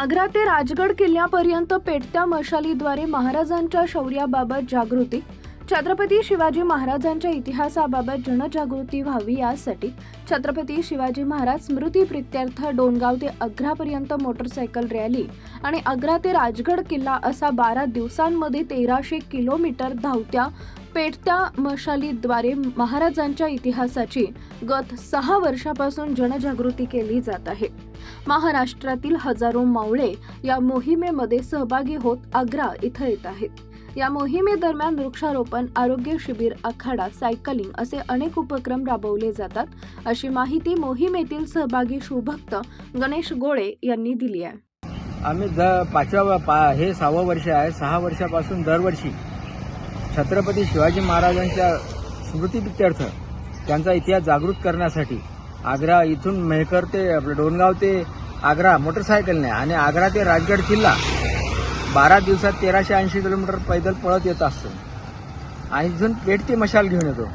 आग्रा ते राजगड किल्ल्यापर्यंत पेटत्या मशालीद्वारे महाराजांच्या शौर्याबाबत जागृती. छत्रपती शिवाजी महाराजांच्या इतिहासाबाबत जनजागृती व्हावी यासाठी छत्रपती शिवाजी महाराज स्मृती प्रित्यर्थ डोणगाव ते अग्रापर्यंत मोटरसायकल रॅली आणि अग्रा ते राजगड किल्ला असा बारा दिवसांमध्ये तेराशे किलोमीटर धावत्या पेटत्या मशालीद्वारे महाराजांच्या इतिहासाची गत सहा वर्षापासून जनजागृती केली जात आहे. महाराष्ट्रातील हजारो मावळे या मोहिमेमध्ये सहभागी होत आग्रा इथं येत आहेत. या मोहिमेदरम्यान वृक्षारोपण आरोग्य शिबिर आखाडा सायकलिंग असे अनेक उपक्रम राबवले जातात. अशी माहिती मोहिमेतील सहभागी शुभक्त गणेश गोळे यांनी दिली आहे. आम्ही द पाचव्या पा हे सहावं वर्ष आहे. सहा वर्षापासून दरवर्षी छत्रपती शिवाजी महाराजांच्या स्मृतीप्रित्यर्थ त्यांचा इतिहास जागृत करण्यासाठी आग्रा इथून मेहकर ते आपलं डोनगाव ते आग्रा मोटरसायकलने आणि आग्रा ते राजगड किल्ला बारा दिवसात तेराशे ऐंशी किलोमीटर पैदल पळत येत असतो. आणि इथून पेटती मशाल घेऊन येतो.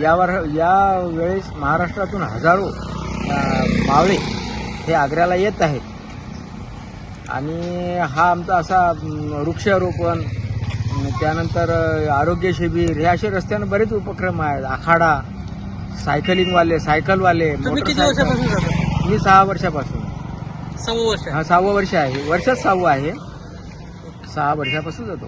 यावर या वेळेस महाराष्ट्रातून हजारो मावळे हे आग्र्याला येत आहेत. आणि हा आमचा असा वृक्षारोपण त्यानंतर आरोग्य शिबिर हे असे रस्त्यानं बरेच उपक्रम आहेत. आखाडा सायकलिंगवाले सायकलवाले मोटरसायकल. मी सहा वर्षापासून. हा सहावं वर्ष आहे. वर्षात सहावं आहे. सहा वर्षापासून जातो.